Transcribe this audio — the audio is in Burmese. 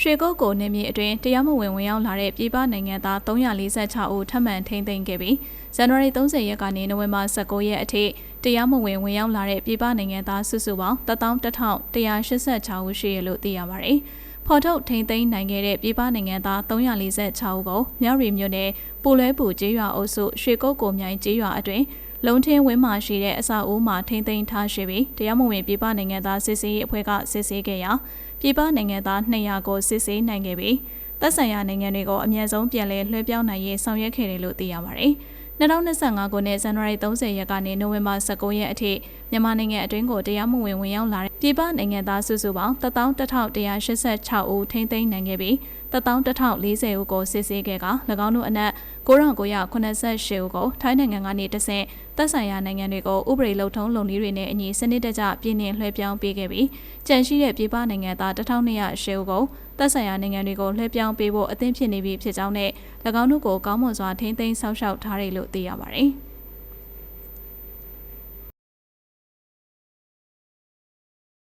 ရွှေကုတ်ကိုနေမြေအတွင်းတရားမဝင်ဝင်ရောက်လာတဲ့ပြည်ပနိုင်ငံသား346ဦးထပ်မံထိန်းသိမ်းခဲ့ပြီးဇန်နဝါရီ30ရက်ကနေနိုဝင်ဘာ19ရက်အထိတရားမဝင်ဝင်ရောက်လာတဲ့ပြည်ပနိုင်ငံသားစုစုပေါင်း11186ဦးရှိရလို့သိရပါတယ်။ဖော်ထုတ်ထိန်းသိမ်းနိုင်ခဲ့တဲ့ပြည်ပနိုင်ငံသား346ဦးကိုမြောက်ရီမြို့နယ်ပူလဲပူကျေးရွာအုပ်စုရွှေကုတ်ကိုမြိုင်ကျေးရွာအတွင်း လုံထင်းဝင်းမှာရှိတဲ့အဆောက်အဦမှာထိန်းသိမ်းထားရှိပြီးတရားမဝင်ပြည်ပနိုင်ငံသားစစ်ဆေးရေးအဖွဲ့ကစစ်ဆေးခဲ့ရာပြည်ပနိုင်ငံသား200ကိုစစ်ဆေးနိုင်ခဲ့ပြီးသက်ဆိုင်ရာနိုင်ငံတွေကိုအမြဲဆုံးပြန်လည်လွှဲပြောင်းနိုင်ရေးဆောင်ရွက်ခဲ့တယ်လို့သိရပါတယ်။ 2025ခုနှစ်ဇန်နဝါရီ30ရက်ကနေနိုဝင်ဘာ19ရက်အထိမြန်မာနိုင်ငံအတွင်းကိုတရားမဝင်ဝင်ရောက်လာတဲ့ပြည်ပနိုင်ငံသားစုစုပေါင်း11186ဦးထိန်းသိမ်းနိုင်ခဲ့ပြီး11040ဦးကိုစစ်ဆေးခဲ့က၎င်းတို့အနက်9988ဦးကိုထိုင်းနိုင်ငံကနေတဆင့်သက်ဆိုင်ရာနိုင်ငံတွေကိုဥပဒေလုံထုံးလုံနည်းတွေနဲ့အညီစနစ်တကျပြည်နှင်လွှဲပြောင်းပေးခဲ့ပြီးကြန့်ရှိတဲ့ပြည်ပနိုင်ငံသား1200ဦးကို သက်ဆိုင်ရာနိုင်ငံတွေကိုလွှဲပြောင်းပေးဖို့အသင့်ဖြစ်နေပြီဖြစ်ကြောင်းနဲ့၎င်းတို့ကိုကောင်းမွန်စွာထိန်းသိမ်းစောင့်ရှောက်ထားတယ်လို့သိရပါတယ်။